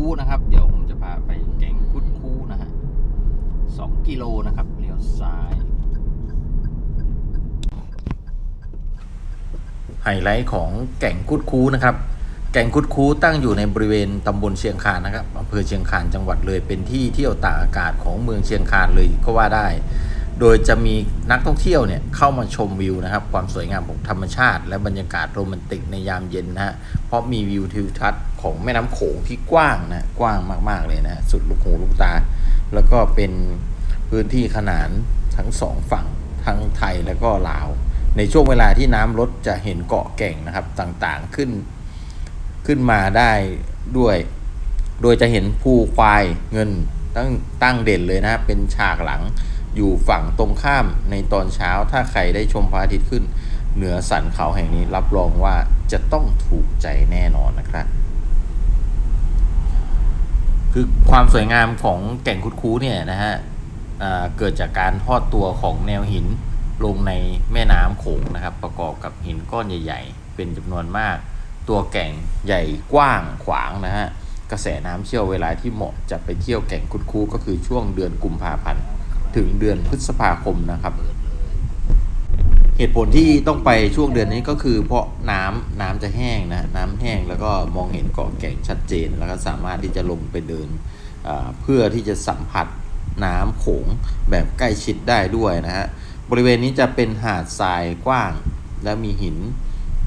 คูนะครับ เดี๋ยวผมจะพาไปแก่งคุดคูนะฮะสองกิโลนะครับเลี้ยวซ้ายไฮไลท์ของแก่งคุดคูนะครับ แก่งคุดคูตั้งอยู่ในบริเวณตำบลเชียงคานนะครับอำเภอเชียงคานจังหวัดเลยเป็นที่เที่ยวตากอากาศของเมืองเชียงคานเลยก็ว่าได้ โดยจะมีนักท่องเที่ยวเนี่ยเข้ามาชมวิวนะครับ ความสวยงามของธรรมชาติ และบรรยากาศโรแมนติกในยามเย็นนะฮะเพราะมีวิวทิวทัศน์ของแม่น้ำโขงที่กว้างนะกว้างมากๆเลยนะสุดลูกหูลูกตา แล้วก็เป็นพื้นที่ขนานทั้งสองฝั่งทั้งไทยและก็ลาว ในช่วงเวลาที่น้ำลดจะเห็นเกาะแก่งนะครับต่างๆขึ้น ขึ้นมาได้ด้วย โดยจะเห็นภูควายเงินตั้งตั้งเด่นเลยนะเป็นฉากหลัง อยู่ฝั่งตรงข้ามในตอนเช้าถ้าใครได้ชมพระอาทิตย์ขึ้น เหนือสันเขาแห่งนี้รับรองว่าจะต้องถูกใจแน่นอนนะครับ คือความสวยงามของแก่งคุดคูเนี่ยนะฮะเกิดจากการทอดตัวของแนวหินลงในแม่น้ำโขงนะครับ ประกอบกับหินก้อนใหญ่ ๆ เป็นจำนวนมาก ตัวแก่งใหญ่กว้างขวางนะฮะกระแสน้ำเชี่ยวเวลาที่เหมาะจะไปเที่ยวแก่งคุดคูก็คือช่วงเดือนกุมภาพันธ์ ถึงเดือนพฤษภาคมนะครับ เหตุผลที่ต้องไปช่วงเดือนนี้ก็คือ เพราะน้ำน้ำจะแห้งนะน้ำแห้งแล้วก็มองเห็นเกาะแก่งชัดเจน แล้วก็สามารถที่จะลงไปเดินเพื่อที่จะสัมผัสน้ำโขงแบบใกล้ชิดได้ด้วยนะฮะบริเวณนี้จะเป็นหาดทรายกว้าง และมีหิน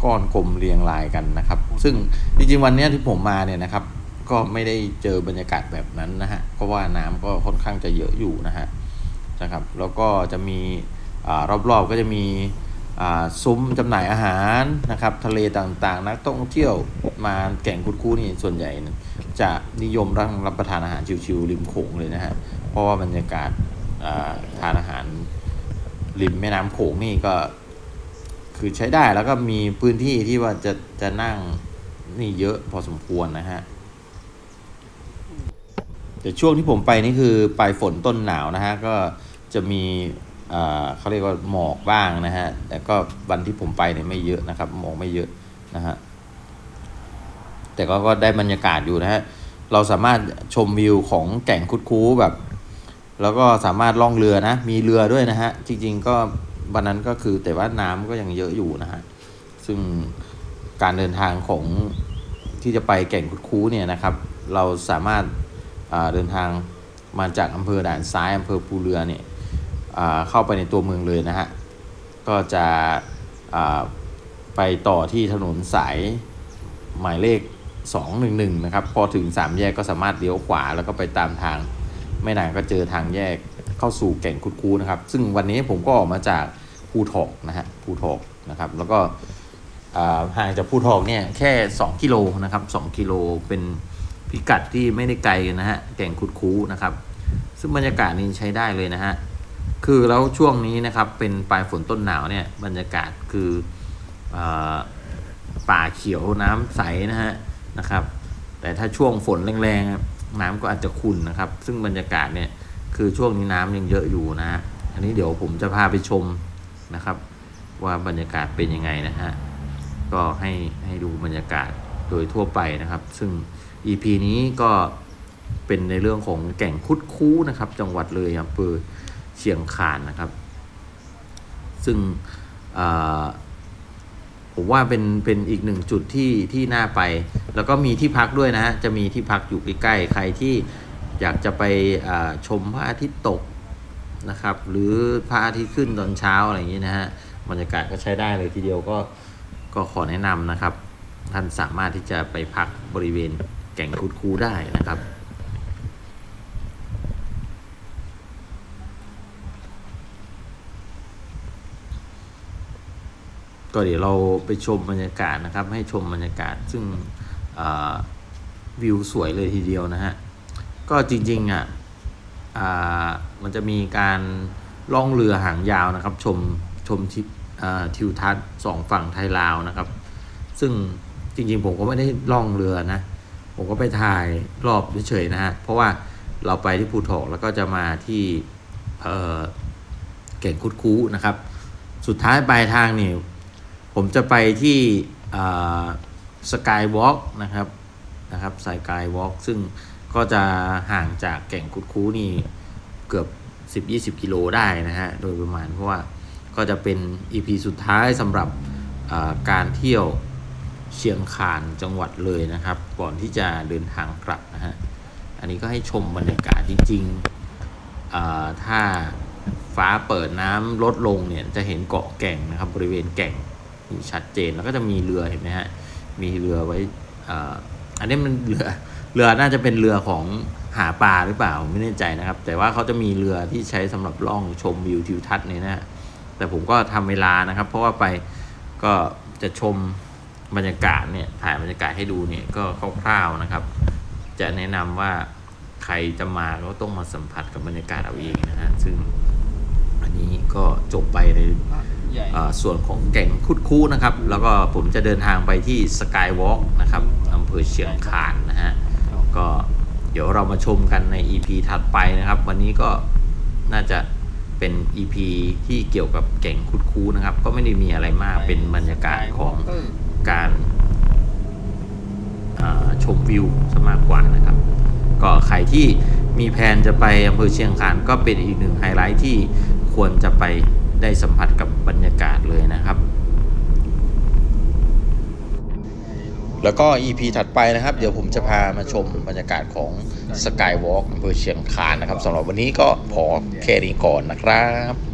ก้อนกลมเรียงรายกันนะครับ ซึ่งจริงๆวันนี้ที่ผมมาเนี่ยนะครับ ก็ไม่ได้เจอบรรยากาศแบบนั้นนะฮะเพราะว่าน้ำก็ค่อนข้างจะเยอะอยู่นะฮะ นะครับ แล้วก็จะมีอรอบๆก็จะมีซุ้มจำหน่ายอาหารนะครับ ทะเลต่างๆ นักท่องเที่ยวมาแก่งคุดคู่นี่ส่วนใหญ่จะนิยมรับรับประทานอาหารชิวๆริมโขงเลยนะฮะเพราะว่าบรรยากาศทานอาหารริมแม่น้ำโขงนี่ก็คือใช้ได้แล้วก็มีพื้นที่ที่ว่าจะจะนั่งนี่เยอะพอสมควรนะฮะแต่ช่วงที่ผมไปนี่คือปลายฝนต้นหนาวนะฮะก็ จะมีเขาเรียกว่าหมอกบ้างนะฮะ แต่ก็วันที่ผมไปเนี่ยไม่เยอะนะครับ หมอกไม่เยอะนะฮะ แต่ก็ก็ได้บรรยากาศอยู่นะฮะ เราสามารถชมวิวของแก่งคุดคูแบบ แล้วก็สามารถล่องเรือนะ มีเรือด้วยนะฮะ จริง ๆ ก็วันนั้นก็คือแต่ว่าน้ำก็ยังเยอะอยู่นะฮะ ซึ่งการเดินทางของที่จะไปแก่งคุดคูเนี่ยนะครับ เราสามารถเดินทางมาจากอำเภอด่านซ้ายอำเภอภูเรือเนี่ย เข้าไปในตัวเมืองเลยนะฮะ ก็จะไปต่อที่ถนนสายหมายเลข 211 นะครับ พอถึง 3 แยกก็สามารถเลี้ยวขวาแล้วก็ไปตามทาง ไม่นานก็เจอทางแยกเข้าสู่แก่งคุดคูนะครับ ซึ่งวันนี้ผมก็ออกมาจากภูทอกนะฮะภูทอกนะครับ แล้วก็ห่างจากภูทอกเนี่ยแค่ 2 กิโลนะครับ2กิโลเป็นพิกัดที่ไม่ได้ไกลกันนะฮะแก่งคุดคูนะครับ ซึ่งบรรยากาศนี้ใช้ได้เลยนะฮะ คือแล้วช่วงนี้นะครับเป็นปลายฝนต้นหนาวเนี่ยบรรยากาศคืออป่าเขียวน้ำใสนะฮะนะครับ แต่ถ้าช่วงฝนแรงๆน้ำก็อาจจะขุ่นนะครับ ซึ่งบรรยากาศเนี่ยคือช่วงนี้น้ำยังเยอะอยู่นะฮะอันนี้เดี๋ยวผมจะพาไปชมนะครับ ว่าบรรยากาศเป็นยังไงนะฮะก็ให้ให้ดูบรรยากาศโดยทั่วไปนะครับ ซึ่ง EP นี้ก็เป็นในเรื่องของแก่งคุดคู้นะครับ จังหวัดเลยอำเภอ เชียงคานนะครับ ซึ่งผมว่าเป็นเป็นอีกหนึ่งจุดที่ที่น่าไป แล้วก็มีที่พักด้วยนะฮะจะมีที่พักอยู่ใกล้ๆใครที่อยากจะไปชมพระอาทิตย์ตกนะครับ หรือพระอาทิตย์ขึ้นตอนเช้าอะไรอย่างนี้นะฮะบรรยากาศก็ใช้ได้เลยทีเดียวก็ก็ขอแนะนำนะครับ ท่านสามารถที่จะไปพักบริเวณแก่งคุดคูได้นะครับ ก็เดี๋ยวเราไปชมบรรยากาศนะครับ ให้ชมบรรยากาศซึ่งวิวสวยเลยทีเดียวนะฮะ ก็จริงๆอะอ่ามันจะมีการล่องเรือหางยาวนะครับ ชมชมทิวทิวทัศน์สองฝั่งไทยลาวนะครับ ซึ่งจริงๆผมก็ไม่ได้ล่องเรือนะ ผมก็ไปถ่ายรอบเฉยๆนะฮะ เพราะว่าเราไปที่ภูทอกแล้วก็จะมาที่เอ่อเก่งคุดคูนะครับ สุดท้ายปลายทางนี่ ผมจะไปที่สกายวอล์กนะครับนะครับสายกายวอล์กซึ่งก็จะห่างจากแก่งคุดคูนี่เกือบ 10-20 กิโลได้นะฮะ โดยประมาณเพราะว่าก็จะเป็น EP สุดท้ายสำหรับการเที่ยวเชียงคานจังหวัดเลยนะครับ ก่อนที่จะเดินทางกลับนะฮะ อันนี้ก็ให้ชมบรรยากาศจริงๆถ้าฟ้าเปิดน้ำลดลงเนี่ยจะเห็นเกาะแก่งนะครับบริเวณแก่ง นี่ชัดเจนแล้วก็จะมีเรือเห็นไหมฮะมีเรือไว้ออันนี้มันเรือเรือน่าจะเป็นเรือของหาปลาหรือเปล่าไม่แน่ใจนะครับ แต่ว่าเขาจะมีเรือที่ใช้สำหรับล่องชมวิวทิวทัศน์เนี่ยนะแต่ผมก็ทำเวลานะครับ เพราะว่าไปก็จะชมบรรยากาศเนี่ยถ่ายบรรยากาศให้ดูเนี่ยก็คร่าวๆนะครับ จะแนะนำว่าใครจะมาก็ต้องมาสัมผัสกับบรรยากาศเอาเองนะฮะซึ่งอันนี้ก็จบไปในใหญ่เอ่อ ส่วนของแก่งคุดคู้นะครับ แล้วก็ผมจะเดินทางไปที่สกายวอล์กนะครับอำเภอเชียงคานนะฮะก็เดี๋ยวเรามาชมกันใน EP ถัดไปนะครับ วันนี้ก็น่าจะเป็น EP ที่เกี่ยวกับแก่งคุดคู้นะครับ ก็ไม่ได้มีอะไรมากเป็นบรรยากาศของการอ่าชมวิวซะมากกว่านะครับ ก็ใครที่มีแผนจะไปอำเภอเชียงคานก็เป็นอีกหนึ่งไฮไลท์ที่ควรจะไป ได้สัมผัสกับบรรยากาศเลยนะครับ แล้วก็ EP ถัดไปนะครับ เดี๋ยวผมจะพามาชมบรรยากาศของ Skywalk อำเภอเชียงคานนะครับสำหรับวันนี้ก็พอแค่นี้ก่อนนะครับ